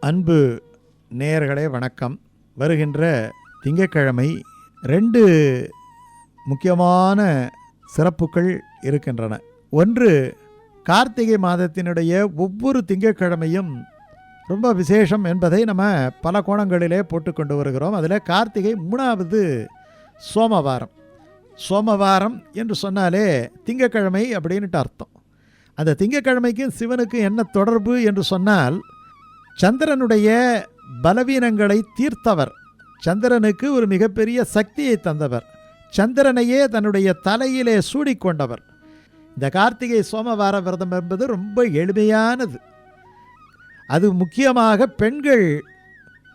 அன்பு நேயர்களே வணக்கம். வருகின்ற திங்கட்கிழமை ரெண்டு முக்கியமான சிறப்புகள் இருக்கின்றன. ஒன்று கார்த்திகை மாதத்தினுடைய ஒவ்வொரு திங்கட்கிழமையும் ரொம்ப விசேஷம் என்பதை நம்ம பல கோணங்களிலே போட்டு கொண்டு வருகிறோம். அதில் கார்த்திகை மூணாவது சோமவாரம். சோமவாரம் என்று சொன்னாலே திங்கட்கிழமை அப்படின்ட்டு அர்த்தம். அந்த திங்கக்கிழமைக்கும் சிவனுக்கு என்ன தொடர்பு என்று சொன்னால் சந்திரனுடைய பலவீனங்களை தீர்த்தவர். சந்திரனுக்கு ஒரு மிகப்பெரிய சக்தியை தந்தவர். சந்திரனையே தன்னுடைய தலையிலே சூடிக்கொண்டவர். இந்த கார்த்திகை சோமவார விரதம் என்பது ரொம்ப எளிமையானது. அது முக்கியமாக பெண்கள்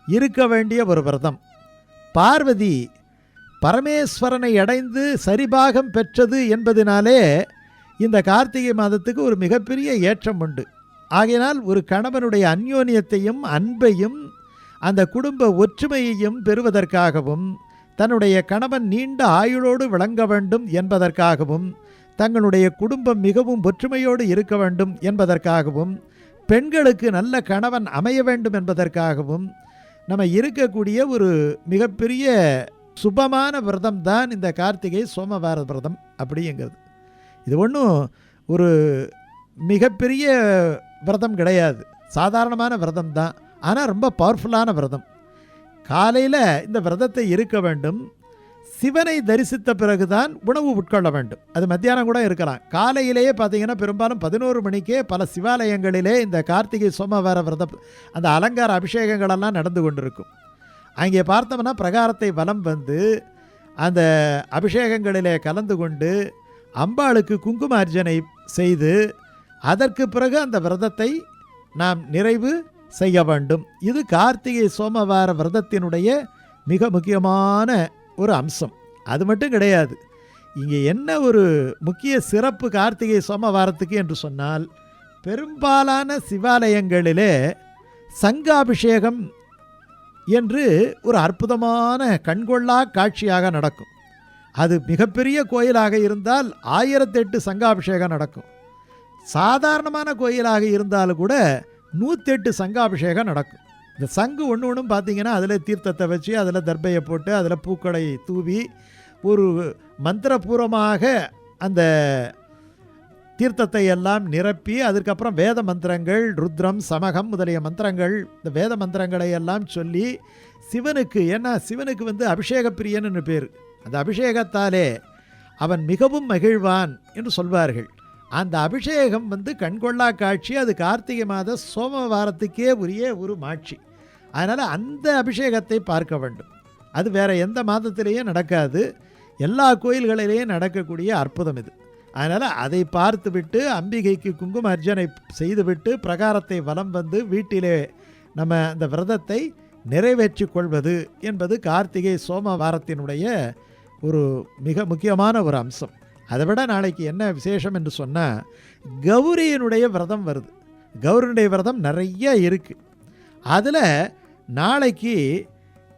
இருக்க வேண்டிய ஒரு விரதம். பார்வதி பரமேஸ்வரனை அடைந்து சரிபாகம் பெற்றது என்பதினாலே இந்த கார்த்திகை மாதத்துக்கு ஒரு மிகப்பெரிய ஏற்றம் உண்டு. ஆகையினால் ஒரு கணவனுடைய அந்யோன்யத்தையும் அன்பையும் அந்த குடும்ப ஒற்றுமையையும் பெறுவதற்காகவும் தன்னுடைய கணவன் நீண்ட ஆயுளோடு விளங்க வேண்டும் என்பதற்காகவும் தங்களுடைய குடும்பம் மிகவும் ஒற்றுமையோடு இருக்க வேண்டும் என்பதற்காகவும் பெண்களுக்கு நல்ல கணவன் அமைய வேண்டும் என்பதற்காகவும் நம்ம இருக்கக்கூடிய ஒரு மிகப்பெரிய சுபமான விரதம் தான் இந்த கார்த்திகை சோமவார விரதம் அப்படிங்கிறது. இது ஒன்றும் ஒரு மிகப்பெரிய விரதம் கிடையாது. சாதாரணமான விரதம் தான். ஆனால் ரொம்ப பவர்ஃபுல்லான விரதம். காலையில் இந்த விரதத்தை இருக்க வேண்டும். சிவனை தரிசித்த பிறகுதான் உணவு உட்கொள்ள வேண்டும். அது மத்தியானம் கூட இருக்கலாம். காலையிலேயே பார்த்தீங்கன்னா பெரும்பாலும் பதினோரு மணிக்கே பல சிவாலயங்களிலே இந்த கார்த்திகை சோமவார விரதம் அந்த அலங்கார அபிஷேகங்களெல்லாம் நடந்து கொண்டிருக்கும். அங்கே பார்த்தோம்னா பிரகாரத்தை வலம் வந்து அந்த அபிஷேகங்களிலே கலந்து கொண்டு அம்பாளுக்கு குங்கும செய்து அதற்கு பிறகு அந்த விரதத்தை நாம் நிறைவு செய்ய வேண்டும். இது கார்த்திகை சோமவார விரதத்தினுடைய மிக முக்கியமான ஒரு அம்சம். அது மட்டும் கிடையாது. இங்கே என்ன ஒரு முக்கிய சிறப்பு கார்த்திகை சோமவாரத்துக்கு என்று சொன்னால் பெரும்பாலான சிவாலயங்களிலே சங்காபிஷேகம் என்று ஒரு அற்புதமான கண்கொள்ளா காட்சியாக நடக்கும். அது மிகப்பெரிய கோயிலாக இருந்தால் ஆயிரத்தெட்டு சங்காபிஷேகம் நடக்கும். சாதாரணமான கோயிலாக இருந்தாலும் கூட நூற்றெட்டு சங்காபிஷேகம் நடக்கும். இந்த சங்கு ஒன்று ஒன்றும் பார்த்தீங்கன்னா அதில் தீர்த்தத்தை வச்சு அதில் தர்பையை போட்டு அதில் பூக்களை தூவி ஒரு மந்திரபூர்வமாக அந்த தீர்த்தத்தை எல்லாம் நிரப்பி அதுக்கப்புறம் வேத மந்திரங்கள் ருத்ரம் சமகம் முதலிய மந்திரங்கள் இந்த வேத மந்திரங்களை எல்லாம் சொல்லி சிவனுக்கு ஏன்னா சிவனுக்கு வந்து அபிஷேக பிரியன்னு பேர். அந்த அபிஷேகத்தாலே அவன் மிகவும் மகிழ்வான் என்று சொல்வார்கள். அந்த அபிஷேகம் வந்து கண்கொள்ளா காட்சி அது கார்த்திகை மாத சோமவாரத்துக்கே உரிய ஒரு மாட்சி. அதனால் அந்த அபிஷேகத்தை பார்க்க வேண்டும். அது வேற எந்த மாதத்திலேயும் நடக்காது. எல்லா கோயில்களிலேயும் நடக்கக்கூடிய அற்புதம் இது. அதனால் அதை பார்த்துவிட்டு அம்பிகைக்கு குங்கும அர்ச்சனை செய்துவிட்டு பிரகாரத்தை வலம் வந்து வீட்டிலே நம்ம அந்த விரதத்தை நிறைவேற்றி கொள்வது என்பது கார்த்திகை சோமவாரத்தினுடைய ஒரு மிக முக்கியமான ஒரு அம்சம். அதை விட நாளைக்கு என்ன விசேஷம் என்று சொன்னால் கௌரியனுடைய விரதம் வருது. கௌரியனுடைய விரதம் நிறைய இருக்குது அதில் நாளைக்கு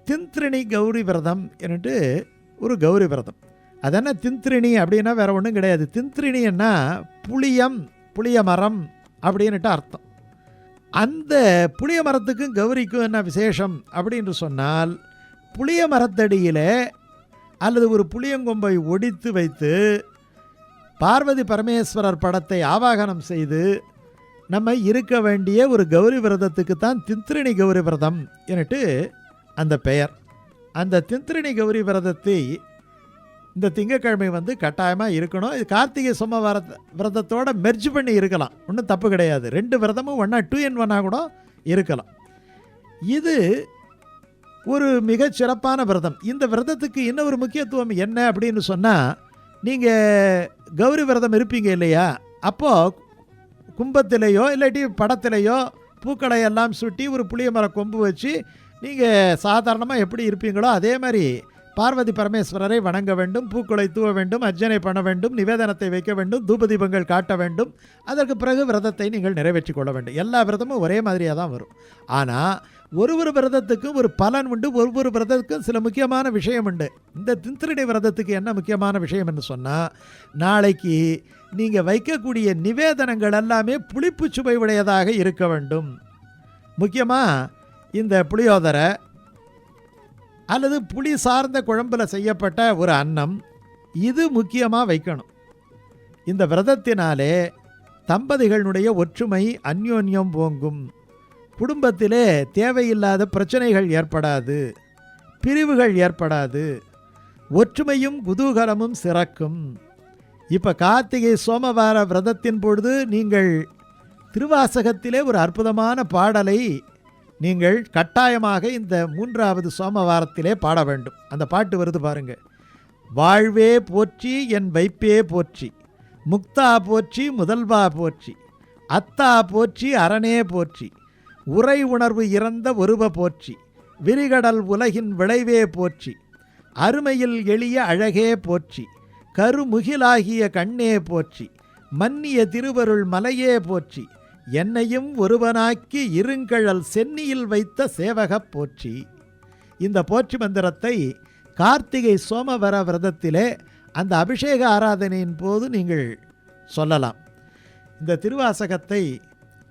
தின்த்ரிணி கௌரி விரதம் என்னட்டு ஒரு கௌரி விரதம். அது என்ன அப்படின்னா வேறு ஒன்றும் கிடையாது. தின்திரிணின்னா புளியம் புளிய மரம் அப்படின்னுட்டு அர்த்தம். அந்த புளிய மரத்துக்கும் கௌரிக்கும் என்ன விசேஷம் அப்படின்னு சொன்னால் புளிய மரத்தடியில் அல்லது ஒரு புளியங்கொம்பை ஒடித்து வைத்து பார்வதி பரமேஸ்வரர் படத்தை ஆவாகனம் செய்து நம்ம இருக்க வேண்டிய ஒரு கௌரி விரதத்துக்கு தான் தின்திரிணி கௌரி விரதம் என்னட்டு அந்த பெயர். அந்த தின்திரிணி கௌரி விரதத்தை இந்த திங்கக்கிழமை வந்து கட்டாயமாக இருக்கணும். இது கார்த்திகை சோமவார விரதத்தோட மெர்ஜ் பண்ணி இருக்கலாம். ஒன்றும் தப்பு கிடையாது. ரெண்டு விரதமும் ஒன்றா டூ என் ஒன்னாக கூட இருக்கலாம். இது ஒரு மிகச்சிறப்பான விரதம். இந்த விரதத்துக்கு இன்னும் ஒரு முக்கியத்துவம் என்ன அப்படின்னு சொன்னால் நீங்கள் கௌரி விரதம் இருப்பீங்க இல்லையா? அப்போது கும்பத்திலேயோ இல்லாட்டி படத்திலேயோ பூக்களை எல்லாம் சுட்டி ஒரு புளிய மர கொம்பு வச்சு நீங்கள் சாதாரணமாக எப்படி இருப்பீங்களோ அதே மாதிரி பார்வதி பரமேஸ்வரரை வணங்க வேண்டும் பூக்களை தூவ வேண்டும் அர்ச்சனை பண்ண வேண்டும் நிவேதனத்தை வைக்க வேண்டும் தூபதீபங்கள் காட்ட வேண்டும். அதற்கு பிறகு விரதத்தை நீங்கள் நிறைவேற்றி கொள்ள வேண்டும். எல்லா விரதமும் ஒரே மாதிரியாக தான் வரும். ஆனால் ஒரு ஒரு விரதத்துக்கும் ஒரு பலன் உண்டு ஒவ்வொரு விரதத்துக்கும் சில முக்கியமான விஷயம் உண்டு. இந்த திந்திரடை விரதத்துக்கு என்ன முக்கியமான விஷயம் என்று சொன்னால் நாளைக்கு நீங்கள் வைக்கக்கூடிய நிவேதனங்கள் எல்லாமே புளிப்பு சுவை உடையதாக இருக்க வேண்டும். முக்கியமாக இந்த புளியோதரை அல்லது புளி சார்ந்த குழம்புல செய்யப்பட்ட ஒரு அன்னம் இது முக்கியமாக வைக்கணும். இந்த விரதத்தினாலே தம்பதிகளுடைய ஒற்றுமை அந்யோன்யம் போங்கும் குடும்பத்திலே தேவையில்லாத பிரச்சனைகள் ஏற்படாது பிரிவுகள் ஏற்படாது ஒற்றுமையும் குதூகலமும் சிறக்கும். இப்போ கார்த்திகை சோமவார விரதத்தின் பொழுது நீங்கள் திருவாசகத்திலே ஒரு அற்புதமான பாடலை நீங்கள் கட்டாயமாக இந்த மூன்றாவது சோமவாரத்திலே பாட வேண்டும். அந்த பாட்டு வருது பாருங்க. வாழ்வே போற்றி என் வைப்பே போற்றி முக்தா போற்றி முதல்வா போற்றி அத்தா போற்றி அரணே போற்றி உரை உணர்வு இறந்த ஒருவ போற்றி விரிகடல் உலகின் விளைவே போற்றி அருமையில் எளிய அழகே போற்றி கருமுகிலாகிய கண்ணே போற்றி மன்னிய திருவருள் மலையே போற்றி என்னையும் ஒருவனாக்கி இருங்கழல் சென்னியில் வைத்த சேவகப் போற்றி. இந்த போற்றி மந்திரத்தை கார்த்திகை சோமவர விரதத்திலே அந்த அபிஷேக ஆராதனையின் போது நீங்கள் சொல்லலாம். இந்த திருவாசகத்தை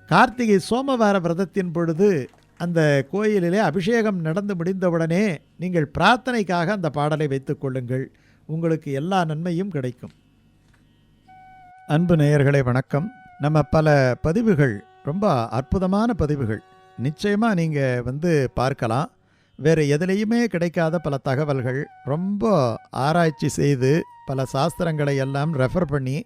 கார்த்திகை சோமவார விரதத்தின் பொழுது அந்த கோயிலிலே அபிஷேகம் நடந்து முடிந்தவுடனே நீங்கள் பிரார்த்தனைக்காக அந்த பாடலை வைத்துக் கொள்ளுங்கள். உங்களுக்கு எல்லா நன்மையும் கிடைக்கும். அன்பு நேயர்களே வணக்கம். நம்ம பல பதிவுகள் ரொம்ப அற்புதமான பதிவுகள். நிச்சயமாக நீங்கள் வந்து பார்க்கலாம். வேறு எதுலேயுமே கிடைக்காத பல தகவல்கள். ரொம்ப ஆராய்ச்சி செய்து பல சாஸ்திரங்களை எல்லாம் ரெஃபர் பண்ணி